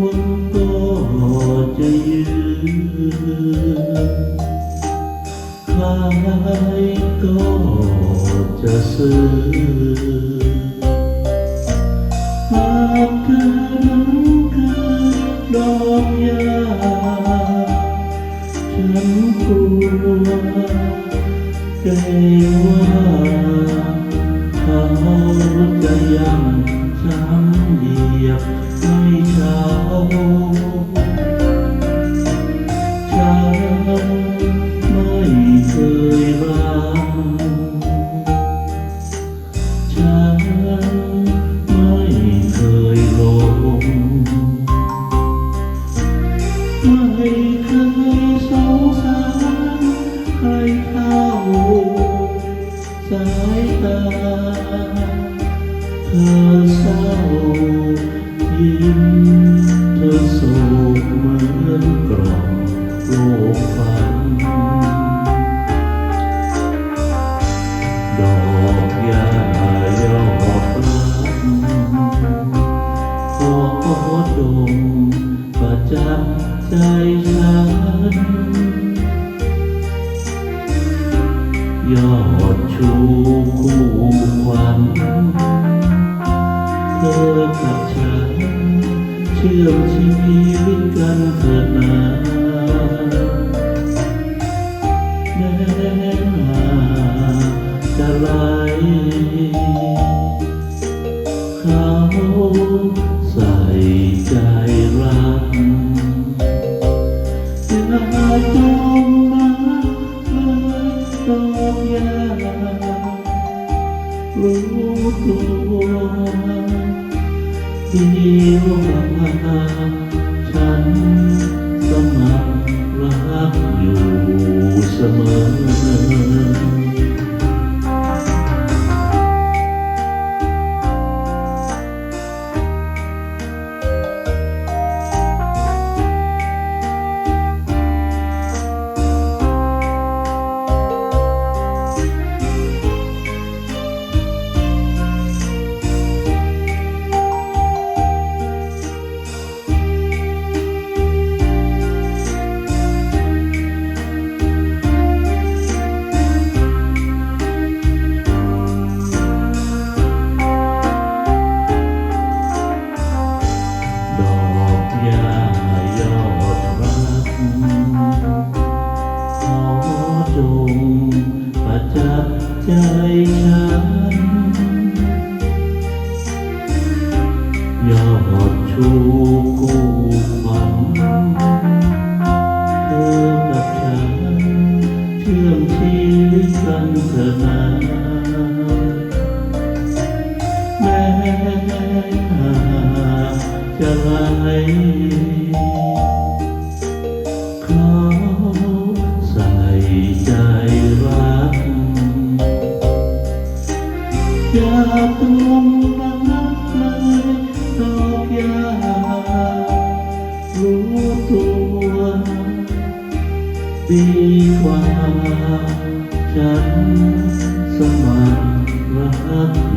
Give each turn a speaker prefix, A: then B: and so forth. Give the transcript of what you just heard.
A: วงก็จะยืนใครก็จะซื้อหากเธอนั้นคือดอกยาฉันกลัวเกรงว่าเขาจะยังช้ำเหยียบให้เช้าฉันไม่เคยรักฉันไม่เค ยิ้มเธอโศกเหมือนกล่อมโลกฝัน ดอกยายอดรักขอดงประจับใจฉันยอดชูคู่ควัน เชื่อมชีวิตกันเถิดนาแม้หากจะไหลเขาใส่ใจรักอย่าจมมาเลยดอกยารู้ตัว เดียว่าฉัน จับใจฉันยอดชูคู่ขวัญเธอกับฉันเชื่อมชีวิตกันเถิดนาแม้หาจะไหล ดอกยารู้ตัวดีกว่าฉันสมัครรัก